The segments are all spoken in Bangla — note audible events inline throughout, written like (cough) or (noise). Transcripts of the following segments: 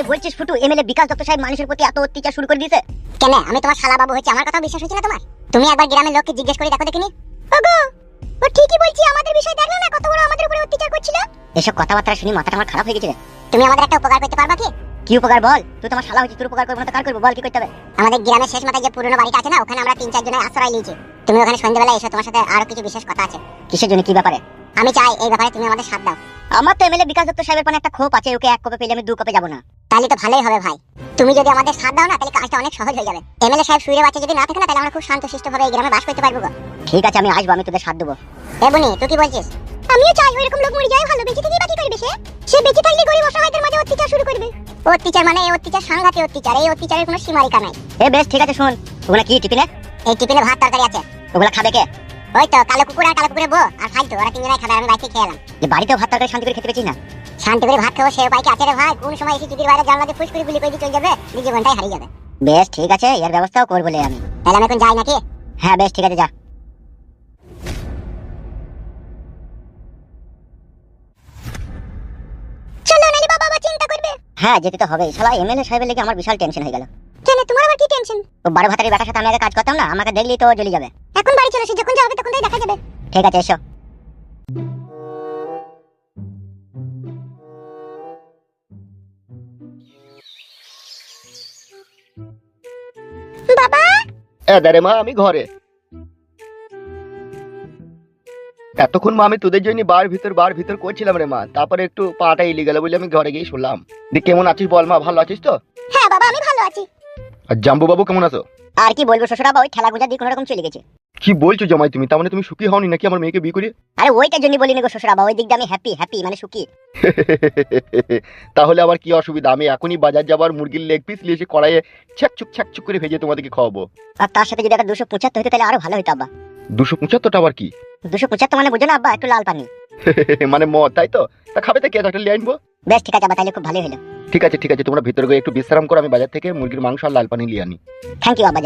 করে বলছিস ফুটু এমএলএ বিকাশ দত্ত সাহেব মানুষের প্রতি এত অত্যাচার শুরু করে দিয়েছে? কেন? আমি তোমার শালা বাবু হচ্ছে আমার কথা বিশ্বাস হচ্ছে না তোমার? তুমি একবার গ্রামের লোককে জিজ্ঞেস করে দেখো দেখিনি? ওগো! ও ঠিকই বলছি আমাদের বিষয় দেখল না কত বড় আমাদের উপরে অত্যাচার করছিল। এসব কথাবার্তা শুনি মাথাটা আমার খারাপ হয়ে গেছে তুমি আমাদের একটা উপকার করতে পারবা কি? কি উপকার বল? তুই তোমার শালা হয়েছিস তোর উপকার করব না তো কার করব? বল কি করতে হবে? আমাদের গ্রামের শেষ মাথায় যে পুরনো বাড়িটা আছে না ওখানে আমরা তিন চার জনের আশ্রয় নিয়েছি। তুমি ওখানে সন্ধ্যাবেলা এসো তোমার সাথে আরও কিছু বিশেষ কথা আছে। কিসের জন্য কি ব্যাপারে? আমি চাই এই ব্যাপারে তুমি আমাদের সাথ দাও। আমার তো এমএলএ বিকাশ দত্ত সাহেবের পানে একটা ক্ষোভ আছে ওকে এক কপে পেলে আমি দু কপে যাব না। তাহলে তো ভালোই হবে ভাই। তুমি যদি আমাদের সাথ দাও না তাহলে কাজটা অনেক সহজ হয়ে যাবে। এমএলএ সাহেব শুয়ে বাচ্চা যদি না থাকে না তাহলে আমরা খুব শান্তশিষ্ট ভাবে এই গ্রামে বাস করতে পারব ঠিক আছে আমি আসব আমি তোদের সাথ দেবো। এ বুনি তুই কি বলছিস? আমিও চাই ওইরকম লোক মরে যায় ভালো বেঁচে থেকে বাকি করবে সে। সে বেঁচে থাকলে গরিব অসহায়দের মাঝে অত্যাচার শুরু করবে। অত্যাচার মানে এই অত্যাচার সাংঘাতিক অত্যাচার। এই অত্যাচারের কোনো সীমারেখা নাই। এ বেশ ঠিক আছে শোন। ওগুলা কি টিফিনে? এই টিফিনে ভাত তরকারি আছে। ওগুলা খাবে কে? ওই তো কালো কুকুর আর কালো কুকুরের বউ। আর ফালতু ওরা তিনজনাই খাবে আমি বাইরে খেয়ে এলাম। যে বাড়িতেও ভাত তরকারি শান্তি করে খেতে পেয়েছিস না? শান্তি করে ভাত খাব সে উপায় কি আছে রে ভাই। কোন সময় এসে বাইরে জানলা দিয়ে ফুস করে গুলি করে দিয়ে চলে যাবে নিজে জীবনটাই হারিয়ে যাবে। বেশ ঠিক আছে এর ব্যবস্থাও করব আমি। তাহলে আমি এখন যাই নাকি? হ্যাঁ বেশ ঠিক আছে যা। চলো নালি বাবা চিন্তা করবে। হ্যাঁ যেতে তো হবেই। শালা এমএলএ সাহেবের লেগে আমার বিশাল টেনশন হয়ে গেল। কেন তোমার আবার কি টেনশন ও বারো বেটার সাথে আমি আগে কাজ করতাম না আমাকে দেখলেই তো জ্বলে যাবে। এখন বাড়ি চলো যখন যা হবে তখন তাই দেখা যাবে। ঠিক আছে এসো। এদারে মা আমি ঘরে। এতক্ষণ মা আমি তোদের জন্য বার ভিতর বার ভিতর করছিলাম রে মা। তারপরে একটু পাটা ইলি গেল বলে আমি ঘরে গিয়ে শুনলাম। দি কেমন আছিস বল মা ভালো আছিস তো? হ্যাঁ বাবা আমি ভালো আছি। আর জাম্বু বাবু কেমন আছো? আর কি বলব শ্বশুরাবা ওই খেলাগুজা দিয়ে কোনো রকম চলে গেছে। কি বলছো জামাই তুমি? তার মানে তুমি সুখী হওনি নাকি আমার মেয়েকে বিয়ে করে আরে ওইটার জন্য বলিনি গো শ্বশুরাবা ওই দিক দিয়ে আমি হ্যাপি হ্যাপি মানে সুখী। (laughs) তাহলে আবার কি অসুবিধা? আমি এখনই বাজার যাবার মুরগির লেগ পিস নিয়ে এসে কড়াইয়ে ছ্যাকচুক ছ্যাকচুক করে ভেজে তোমাদেরকে খাওয়াবো। আর তার সাথে যদি একটা দুশো পঁচাত্তর হতো তাহলে আরও ভালো হতো আব্বা। দুশো পঁচাত্তরটা আবার কি? দুশো পঁচাত্তর মানে বুঝো না আব্বা একটু লাল পানি। (laughs) মানে মদ তাই তো? তা খাবে তো কে? একটা লিয়ে আনব বেশ ঠিক আছে আব্বা তাহলে খুব ভালোই হলো ঠিক আছে ঠিক আছে তোমরা ভিতরে গিয়ে একটু বিশ্রাম করো আমি বাজার থেকে মুরগির মাংস আর লাল পানি নিয়ে আনি। থ্যাংক ইউ আব্বা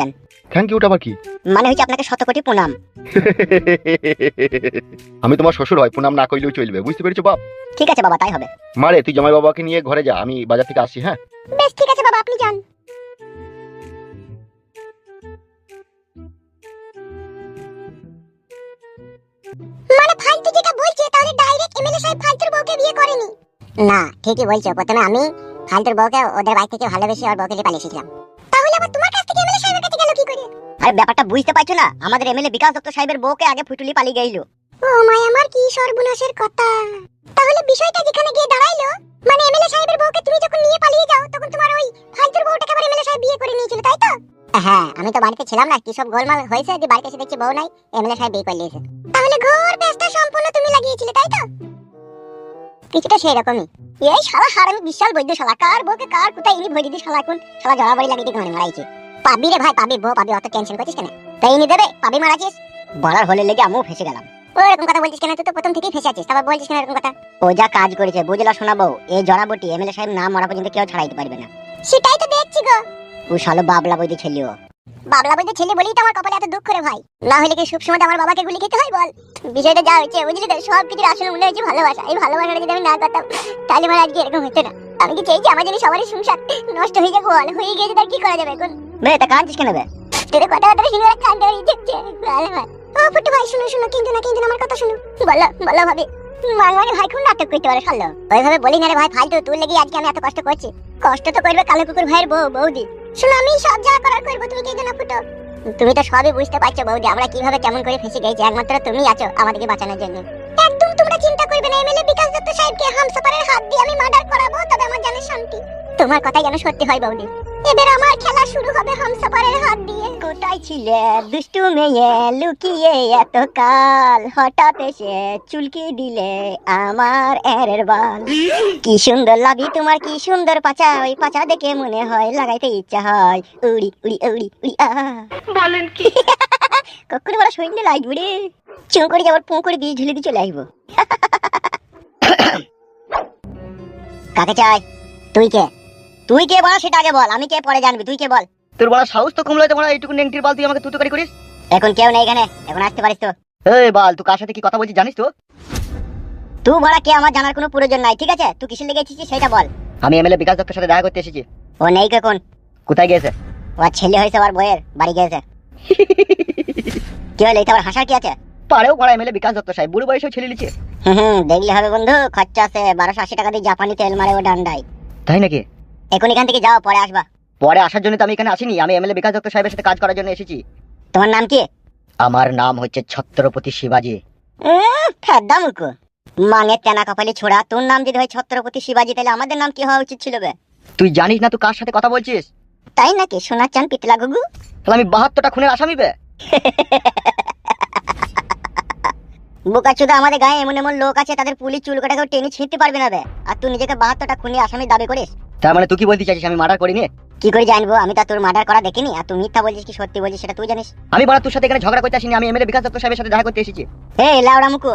থ্যাংক ইউটা আবার কি? মানে হচ্ছে আপনাকে শত কোটি প্রণাম। (laughs) আমি তোমার শ্বশুর হয় প্রণাম না করলেও চলবে বুঝতে পেরেছ বাপ? ঠিক আছে বাবা তাই হবে। মারে তুই জামাই বাবাকে নিয়ে ঘরে যা আমি বাজার থেকে আসি হ্যাঁ? বেশ ঠিক আছে বাবা আপনি যান। মানে ফালতু যেটা বলছে তাহলে ডাইরেক্ট এমএলএ সাহেব ফালতুর বউকে বিয়ে করেনি। না ঠিকই বলছো প্রথমে আমি ফালতুর বউকে ওদের বাড়ি থেকে ভালোবেসে ওর বউকে নিয়ে পালিয়েছিলাম। তাহলে আবার তোমার কাছ থেকে এমএলএ সাহেবের কাছে গেল কি করে? আরে ব্যাপারটা বুঝতে পারছ না? আমাদের এমএলএ বিকাশ দত্ত সাহেবের বউকে আগে ফুটুলি পালিয়ে গেইলো। ও মাই আমার কি সর্বনাশের কথা। তাহলে বিষয়টা যেখানে গিয়ে দাঁড়াইলো মানে এমএলএ সাহেবের বউকে তুমি যখন নিয়ে পালিয়ে যাও তখন তোমার ওই ফালতুর বউটাকে আবার এমএলএ সাহেব বিয়ে করে নিয়েছিল তাই তো? হ্যাঁ আমি তো বাড়িতে ছিলাম না কি সব গোলমাল হয়েছে যে বাড়িতে এসে দেখছি বউ নাই এমএলএ সাহেব বিয়ে করে নিয়েছে। তাহলে ঘোর পেস্টা সম্পূর্ণ তুমি লাগিয়েছিলে তাই তো? কিছুটা সেই রকমই এই শালা হারামি বিশাল বৈদ্য শালা। কার বউকে কার কোথায় ইনি ভয় দিদি শালা এখন? শালা জড়াবাড়ি লাগিয়ে দিয়ে মানে মারাইছে। পাবি রে ভাই পাবি বউ পাবি অত টেনশন করছিস কেন? তাই ইনি দেবে পাবি মারাছিস। বলার হলে লেগে আমিও ফেসে গেলাম। ও এরকম কথা বলছিস কেন? তুই তো প্রথম থেকেই ফেসে আছিস। তারপর বলছিস কেন এরকম কথা? ও যা কাজ করেছে বুঝলা শোনাবো এই জড়াবটি এমএলএ সাহেব না মরা পর্যন্ত কেউ ছাড়াইতে পারবে না। সেটাই তো দেখছি গো। ও শালো বাবলা বইতে ছেলিও বাবলা বইতে ছেলে বলেই তো আমার কপালে এত দুঃখ রে ভাই। না হলে কি সবসময় আমার বাবাকে গুলি খেতে হয় বল? বিষয়টা যা হয়েছে বুঝলি তো? সব কিছুর আসলে মনে হয়েছে ভালোবাসা। এই ভালোবাসাটা যদি আমি না করতাম তাহলে আমার আজকে এরকম হতো না। আমি কি চাইছি আমার জন্য সবারই সংসার নষ্ট হয়ে যাবে বল? হয়ে গেছে তার কি করা যাবে এখন? বে তা কাঁদছিস কেন বে? তোর কথা কথা শুনে হয়ে যাচ্ছে। ভালো ভাই ও ফুটু ভাই শুনো শুনো কিন্তু না কিন্তু আমার কথা শুনো। বলো বলো ভাবি। মানমানি ভাই খুব নাটক করতে পারে শালো ওইভাবে বলি না রে ভাই ফালতু তোর লেগে আজকে আমি এত কষ্ট করছি। কষ্ট তো করবে কালো কুকুর ভাইয়ের বউ বৌদি। তুমি তো সবই বুঝতে পারছ, বৌদি, আমরা কীভাবে কেমন করে ফেসে গেছি, একমাত্র তুমি আছো আমাদেরকে বাঁচানোর জন্য। একদম তোমরা চিন্তা করবে না, এমএলএ বিকাশ দত্ত সাহেবকে হামসাপারের হাত দিয়ে আমি মার্ডার করাবো, তবে আমার জানে শান্তি। তোমার কথাই যেন সত্যি হয়, বৌদি। এবার আমার খেলা শুরু হবে হামসাপারের হাত দিয়ে। কোথায় ছিলে দুষ্টু মেয়ে? লুকিয়ে এত কাল হঠাৎ এসে চুলকি দিলে আমার এরের বাল। কি সুন্দর লাগি তোমার কি সুন্দর পাচা ওই পাচা দেখে মনে হয় লাগাইতে ইচ্ছা হয়। উড়ি উড়ি উড়ি উড়ি আ। বলেন কি? (laughs) কখনো বড় সৈন্য লাগবে রে। চুঁ করে যাবার পুঁ করে দিয়ে ঝুলে দিয়ে চলে আসব। (coughs) কাকে চাই? তুই কে? তুই কে বল সেটা আগে বল আমি কে পরে জানবি তুই কে বল? তোর বড় সাহস তো কমলো তোমার এইটুকু নেংটির বাল তুই আমাকে তুই করি করিস? এখন কেউ নেই এখানে এখন আসতে পারিস তো। এই বাল তুই কার সাথে কি কথা বলছিস জানিস তো? তুই বড়া কে আমার জানার কোনো প্রয়োজন নাই ঠিক আছে? তুই কিসের লেগে এসেছিস সেটা বল। আমি এমএলএ বিকাশ দত্তের সাথে দেখা করতে এসেছি। ও নেই কখন কোথায় গেছে ও ছেলে হয়েছে আবার বইয়ের বাড়ি গেছে কি হলো এটা আবার হাসার কি আছে? পারেও পড়া এমএলএ বিকাশ দত্ত সাহেব বুড়ো বয়সেও ছেলে লিছে হুম হুম দেখলে হবে বন্ধু খরচা আছে বারোশো আশি টাকা দিয়ে জাপানি তেল মারে ও ডান্ডাই তাই নাকি? এখন এখান থেকে যাও পরে আসবা। পরে আসার জন্য তো আমি এখানে আসিনি আমি এমএলএ বিকাশ দত্ত সাহেবের সাথে কাজ করার জন্য এসেছি। তোমার নাম কি? আমার নাম হচ্ছে ছত্রপতি শিবাজি। ফেদ্দা মুকু মাঙের তেনা কপালি ছোড়া তোর নাম যদি হয় ছত্রপতি শিবাজি তাহলে আমাদের নাম কি হওয়া উচিত ছিল বে? তুই জানিস না তুই কার সাথে কথা বলছিস? তাই নাকি সোনার চান পিতলা গুগু তাহলে আমি বাহাত্তরটা খুনের আসামি বে? (laughs) বোকাচুদা আমাদের গায়ে এমন এমন লোক আছে তাদের পুলিশ চুল কাটাকেও টেনে ছিঁড়তে পারবে না বে। আর তুই নিজেকে বাহাত্তরটা খুনি আসামি দাবি করিস? তার মানে তুই কি বলতে চাইছিস আমি মার্ডার করিনি? কি করে জানব? আমি তো তোর মার্ডার করা দেখিনি। আর তুই মিথ্যা বলছিস কি সত্যি বলছিস সেটা তুই জানিস। আমি বড় তোর সাথে এখানে ঝগড়া করতে আসিনি আমি এমএলএ বিকাশ দত্ত সাহেবের সাথে দেখা করতে এসেছি। হে লাউড়া মুকু।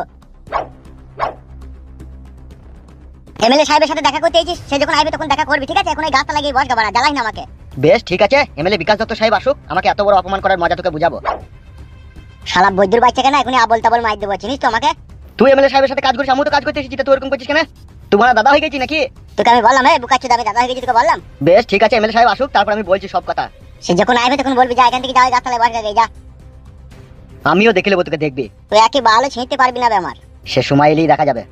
এমএলএ সাহেবের সাথে দেখা করতে এসেছিস? সে যখন আসবে তখন দেখা করবি ঠিক আছে? এখন ওই গাছটা লাগিয়ে বস গাবারা জ্বালাই না আমাকে। বেশ ঠিক আছে। এমএলএ বিকাশ দত্ত সাহেব আসুক আমাকে এত বড় অপমান করার মজা তোকে বুঝাবো। শালা বৈদ্যুর বাচ্চা কেন? এখনই আবল তাবল মার দেবো চিনিস তো আমাকে? তুই এমএলএ সাহেবের সাথে কাজ করিস আমিও তো কাজ করতে এসেছি তুই এরকম করছিস কেন? তোমার দাদা হয়ে গেছি নাকি? তোকে আমি বললাম হে বুকাচ্ছু দাবি দাদা হয়ে গেছি তোকে বললাম? বেশ ঠিক আছে এমএলএ সাহেব আসুক তারপর আমি বলছি সব কথা। সে যখন আসবে তখন বলবি যা এখান থেকে যাও গাছতলায় বস গে যা। আমিও দেখে নেব তোকে দেখবি। তুই একই ভালো ছিঁড়তে পারবি না বে আমার। সে সময় এলেই দেখা যাবে।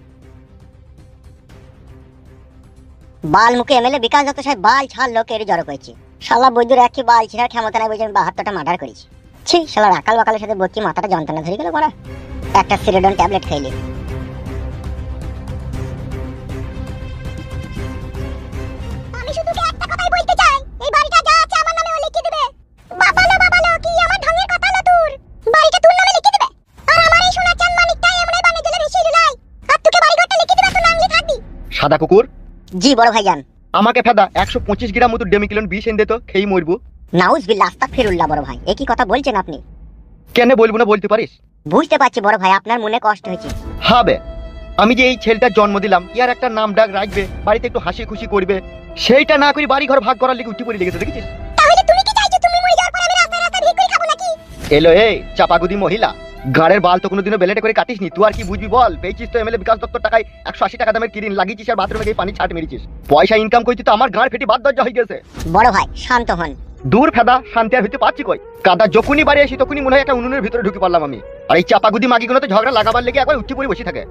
বাল মুখে এমএলএ বিকাশ দত্ত সাহেব বাল ছাড় লোকের জড়ো করেছে। শালা বৈদ্যুর একই বাল ছিঁড়ার ক্ষমতা নাই বুঝে আমি বাহাত্তরটা মার্ডার করেছি। ছি শালা রাকাল বাকালের সাথে বকি মাথাটা যন্ত্রণা ধরে গেল পড়া একটা সিরেডন ট্যাবলেট খাইলি। আমি শুধু একটা কথাই বলতে চাই। এই বাড়িটা যা আছে আমার নামে ও লিখে দেবে। বাবালো বাবালো কি আমার ঢঙের কথা হলো তোর? বাড়িটা তোর নামে লিখে দেবে? আর আমার এই সোনার চান আর তোকে বাড়িঘরটা লিখে দেবে তোর নাম লিখে থাকবি সাদা কুকুর? জি বড় ভাইজান। আমাকে ফেদা একশো পঁচিশ গ্রাম মতো ডেমিকিলন বিষ এনে দিত খেয়ে মরবো। নাউজ বিল্লা ফিরুল্লাহ বড় ভাই একই কথা বলছেন আপনি? কেন বলব না বলতে পারিস? বুঝতে পারছি বড় ভাই আপনার মনে কষ্ট হয়েছে। হবে আমি যে এই ছেলেটার জন্ম দিলাম ইয়ার একটা নাম ডাক রাখবে বাড়িতে একটু হাসি খুশি করবে সেইটা না করি বাড়ি ঘর ভাগ করার উঠি পড়ে লেগেছে দেখেছিস? তাহলে তুমি কি চাইছো তুমি মরে যাওয়ার পর আমি রাস্তায় রাস্তায় ভিড় করে খাব নাকি? এলো এই চাপাগুদি মহিলা গাড়ের বাল তো কোনোদিনও বেলেটে করে কাটিস নি তুই আর কি বুঝবি বল? পেয়েছিস তো এমএলএ বিকাশ দত্তর টাকায় একশো আশি টাকা দামের কিরিন লাগিয়েছিস আর বাথরুমে গিয়ে পানি ছাট মেরেছিস। পয়সা ইনকাম করছিস তো আমার গাঁড় ফেটি বাদ দরজা হয়ে গেছে। বড় ভাই শান্ত হন। দূর ফেদা, শান্তি আর হইতে পারছি কই? কাদা যখনই বাড়ি আসি, তখনই মনে হয় একটা উনুনের ভিতরে ঢুকে পারলাম আমি। আর এই চাপাগুদি মাগিগুলো তো ঝগড়া লাগাবার লেগে একবার উঠি পড়ে বসে থাকে।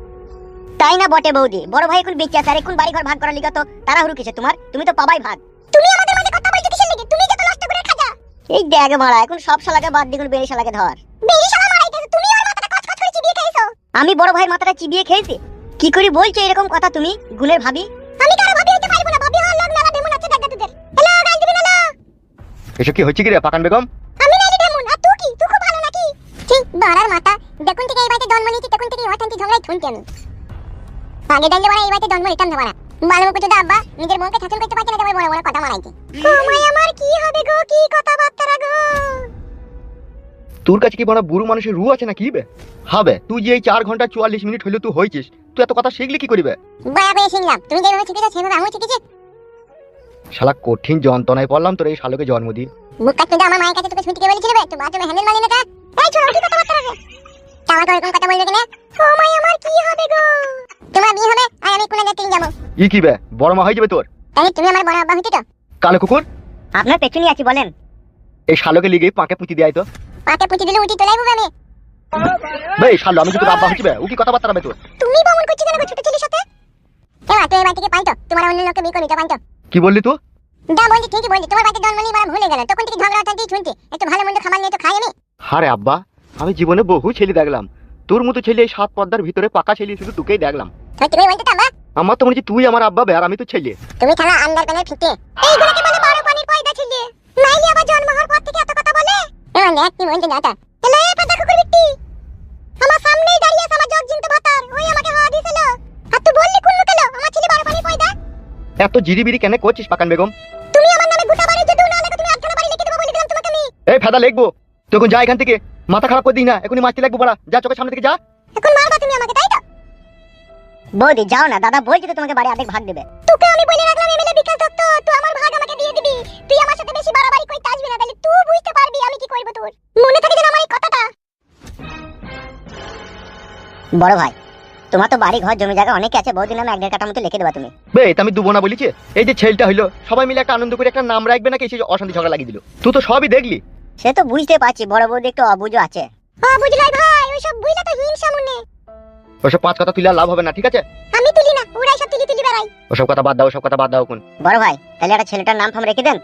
তাই না বটে বৌদি? বড় ভাই এখন বেঁচে আছে, আর এখন বাড়ি ঘর ভাগ করার লিগা তো তাড়াহুড়ো কিসে তোমার? তুমি তো পাবাই ভাগ। তুমি আমাদের মাঝে কথা বলছো কিসের লেগে তুমি যত নষ্ট করে খাজা। এই দেখ মারা, এখন সব শালাকে বাদ দিয়ে বেরি শালাকে ধর। বেরি শালা মারাইতেছো তুমি আর মাথাটা কচকচ করে চিবিয়ে খাইছো আমি বড় ভাইয়ের মাথাটা চিবিয়ে খেয়েছি। কি করে বলছো এরকম কথা তুমি গুণের ভাবি? এসব কি হচ্ছে কি রে পাকান বেগম? আমি নাইলি ডেমন আর তুই কি? তুই খুব ভালো নাকি? ঠিক বাড়ার মাথা। দেখুন থেকে এই বাড়িতে জন্ম নিয়েছি তখন থেকে অশান্তি ঝগড়াই শুনছি আমি। আগে জানলে বাড়া এই বাড়িতে জন্ম নিতাম না বাড়া। ভালো মুখে তো আব্বা নিজের বোনকে শাসন করতে পারছে না বড় বড় কথা মারাইছে। ওমাই আমার কি হবে গো? কি কথাবার্তা গো? তোর কাছে কি বড় বুড়ো মানুষের রু আছে না কি বে হবে তুই যে এই চার ঘণ্টা চুয়াল্লিশ মিনিট হইলে তুই হয়েছিস তুই এত কথা শিখলি কি করিবে? বয়া শুনলাম তুমি যেভাবে শিখেছো সেভাবে আমিও শিখেছি। শালা কঠিন যন্ত্রণায় পড়লাম তোর এই শালোকে জন্ম দিয়ে মুখ কাটতে আমার মায়ের কাছে তোকে শুনতে কে বলেছিল বে তুই বাথরুমে হ্যান্ডেল মারলি না কা এই ছোট কি কথাবার্তা রে আমাকে ওরকম কথা বলবে কেন? ওমাই আমার কি হবে গো? তোমার বিয়ে হবে আর আমি কোন জায়গায় যাব। ই কি বে বড় মা হয়ে যাবে তোর? তাই তুমি আমার বড় আব্বা হইতে তো? কালো কুকুর? আপনার পেছনেই আছি বলেন। এই শালোকে লিগে পাকে পুঁতি দেয় তো। পাতে পুঁতি দিলে উঠি তোলাই হবে আমি। বে শালো আমি কিন্তু আব্বা হচ্ছি বে ও কি কথা কথাবার্তা হবে তোর? তুমি বমন করছ কেন ছোট ছেলের সাথে? এবার তুই এবার থেকে পাইতো তোমার অন্য লোককে বিয়ে করবি তো পাইতো কি বললি তুই? দা বলছি ঠিকই বলছি তোমার বাড়িতে জন্ম নিয়ে মারা ভুলে গেল তখন থেকে ঝগড়া অশান্তি শুনছি। একটু ভালো মন্দ খাবার নিয়ে তো খাই আমি। হারে আব্বা আমি জীবনে বহু ছেলে দেখলাম। তোর মতো ছেলে এই সাত পর্দার ভিতরে পাকা ছেলে শুধু তোকেই দেখলাম। সত্যি করে বলতে তাম্বা আমার তো মনে হচ্ছে তুই আমার আব্বা বে আর আমি তো ছেলে। তুমি খেলা আন্ডার প্যানেল ফিতে। এইগুলোকে বলে বারো পানির পয়দা ছিলে। নাইলে আবার জন্ম হওয়ার পর থেকে এত কথা বলে। এবার নেক কি মনতে নাটা এলে এ পাতা কুকুর বিটি আমার সামনেই দাঁড়িয়ে আছে আমার জগ জিনতে ভাতার ওই আমাকে এত জিরিবিরি কেন করছিস পাকান বেগম? তুমি আমার নামে গোটা বাড়ি যদি না তুমি আটখানা বাড়ি লিখে দেবো বলে দিলাম তোমাকে আমি। এই ফেদা লিখব। তখন যা এখান থেকে মাথা খারাপ করে দিই না এখনই মাছতে লাগবো বড়া। যা চোখের সামনে থেকে যা। এখন মারবা তুমি আমাকে তাই তো? বৌদি যাও না দাদা বলছি তো তোমাকে বাড়ি অর্ধেক ভাগ দেবে। তোকে আমি বলে রাখলাম এমএলএ বিকাশ দত্ত তুই আমার ভাগ আমাকে দিয়ে দিবি। তুই আমার সাথে বেশি বাড়াবাড়ি করতে আসবি না তাহলে তুই বুঝতে পারবি আমি কি করব তোর। মনে থাকে যেন আমার এই কথাটা। বড় ভাই তোমার তো বাড়ি ঘর জমি জায়গা অনেক আছে বহুদিন আমি এক দেড় কাটা মতো লিখে দেবা তুমি। বে এটা আমি দুবো না বলিছে। এই যে ছেলেটা হইল সবাই মিলে একটা আনন্দ করে একটা নাম রাখবে নাকি সেই অশান্তি ঝগড়া লাগিয়ে দিল। তুই তো সবই দেখলি। সে তো বুঝতে পারছি বড় বৌদি একটু অবুঝো আছে। ও বুঝলাই ভাই ওইসব বুঝলে তো হিংসা মনে। ওসব পাঁচ কথা তুলে লাভ হবে না ঠিক আছে? আমি তুলি না ওরাই সব তুলি তুলি বেড়াই। ওসব কথা বাদ দাও সব কথা বাদ দাও কোন বড় ভাই তাহলে একটা ছেলেটার নাম ফাম রেখে দেন।